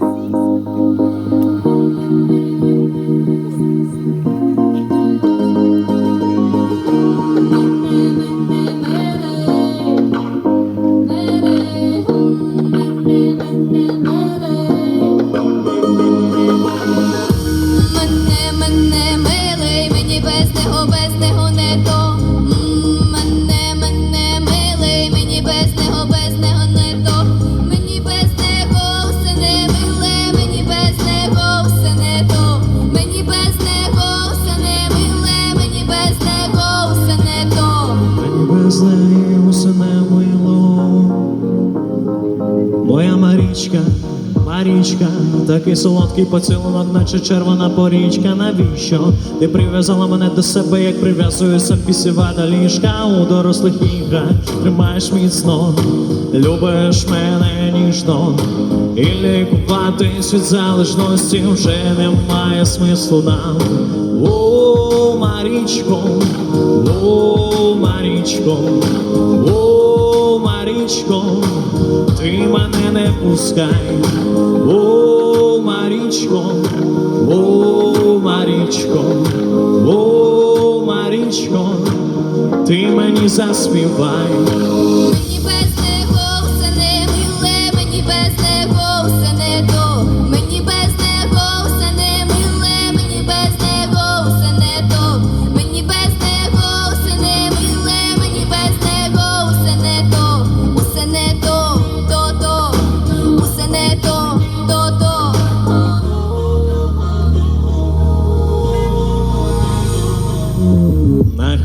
Мене, Мені без усе не мило. Моя Марічка, Марічка, такий солодкий поцілунок, наче червона порічка. Навіщо ти прив'язала мене до себе, як прив'язується пісіва до ліжка у дорослих іграх Тримаєш міцно, любиш мене ніжно, і лікуватись від залежності вже немає смислу нам. О, Марічко, о, Марічко, о, Марічко, ти мене не пускай, о, Марічко, о, Марічко, о, Марічко, ти мені заспівай.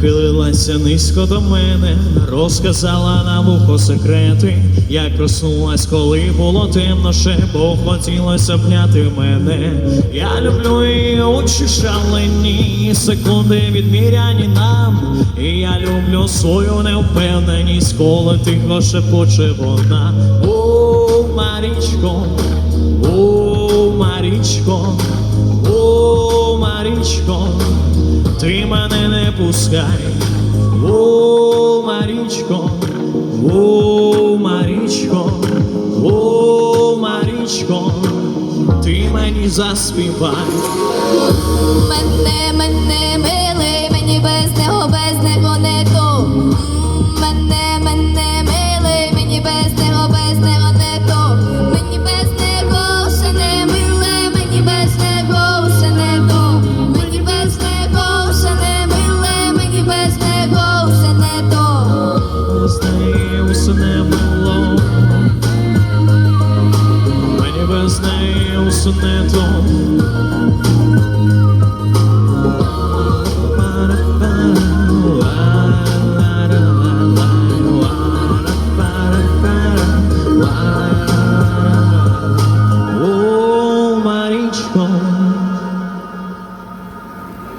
Нахилилася низько до мене, розказала на вухо секрети. Я проснулась, коли було темно, ще бо хотілося обняти мене. Я люблю її очі шалені, секунди відміряні нам. І я люблю свою невпевненість, коли тихо шепоче вона. О, Марічко, о, Марічко, о, Марічко. Ти мене не пускай, о, Марічко, о, Марічко, о, Марічко, ти мені заспівай. Мене, мене, милий, мені